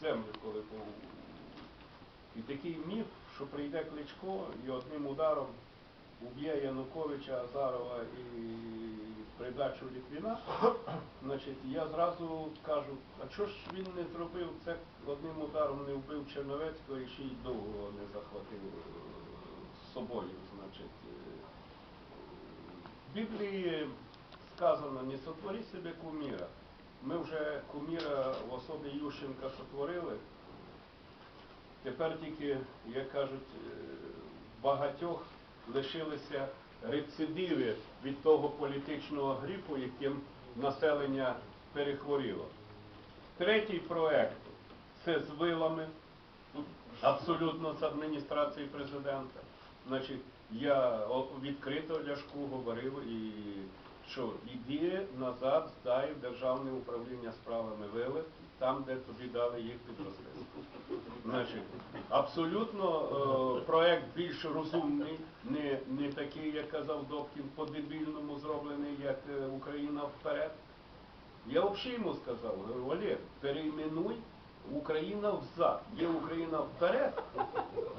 землю, коли був. І такий міф, що прийде Кличко і одним ударом уб'є Януковича, Азарова і придачу Літвіна, значить, я зразу кажу, а чого ж він не зробив це одним ударом, не вбив Черновецького і ще й довго не захватив е, з собою, значить. е, в Біблії сказано, не сотвори себе куміра. Ми вже куміра в особі Ющенка сотворили. Тепер тільки, як кажуть, е, багатьох лишилися рецидиви від того політичного грипу, яким населення перехворіло. Третій проект це з вилами, абсолютно з адміністрації президента. Значить, я відкрито Ляшку говорив і що іди назад, здай в державне управління справами вили, там, де тобі дали їх підрости. Значить, абсолютно е, проект більш розумний, не, не такий, як казав Добкін, по-дебільному зроблений, як е, Україна вперед. Я взагалі йому сказав, говорю, Олег, перейменуй Україна взад. Є Україна вперед,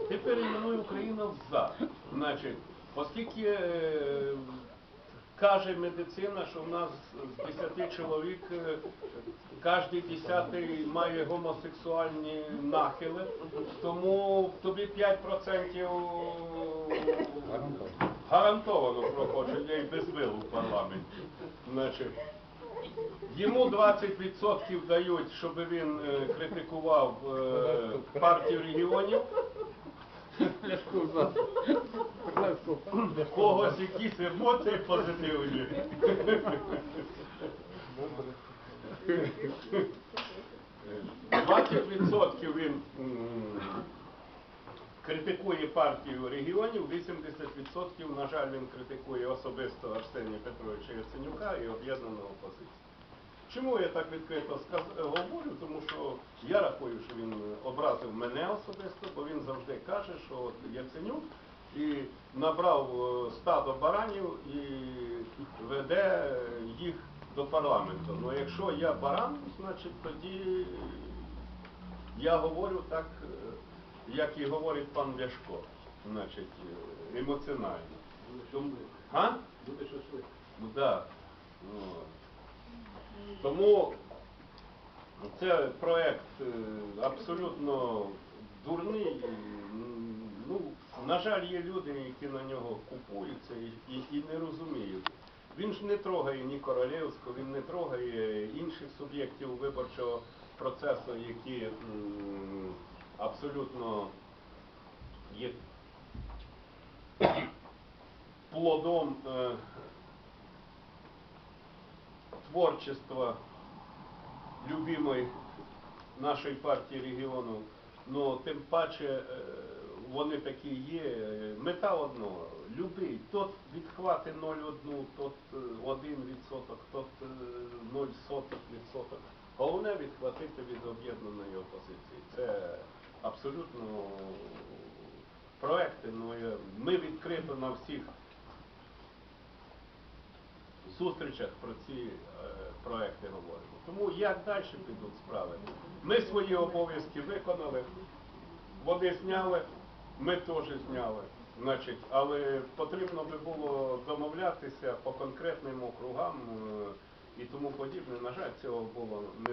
ти перейменуй Україна взад. Значить, оскільки е, каже медицина, що в нас з 10 чоловік е, кожен десятий має гомосексуальні нахили, тому тобі 5% гарантовано проходження і без вил у парламенті. Значить, Йому 20% дають, щоб він е, критикував е, партію регіонів. В когось якісь емоції позитивні. Е, 20% він критикує партію регіонів, 80% на жаль він критикує особисто Арсенія Петровича Яценюка і об'єднану опозицію. Чому я так відкрито говорю? Тому що я рахую, що він образив мене особисто, бо він завжди каже, що Яценюк і набрав е, стадо баранів і веде їх до парламенту. Ну якщо я баран, значить тоді я говорю так, е, як і говорить пан Ляшко, значить, е, емоціонально. А? Буде шашлик. Ну, да. От. Тому це проект е, абсолютно дурний. Ну, на жаль, є люди, які на нього купуються і, і, і не розуміють. Він ж не трогає ні Королевського, він не трогає інших суб'єктів виборчого процесу, які м, абсолютно є плодом е, творчества любимої нашої партії регіону, ну тим паче е, вони такі є. Е, Мета одного, любий, тот відхвати 0,1, тот е, 1 відсоток, тот е, 0 соток відсоток. Головне відхватити від об'єднаної опозиції. Це абсолютно проекти. Ну, ми відкрито на всіх зустрічах про ці е, проекти говоримо. Тому як далі підуть справи? Ми свої обов'язки виконали, вони зняли, ми теж зняли. Значить, але потрібно би було домовлятися по конкретним округам е, і тому подібне. На жаль, цього було не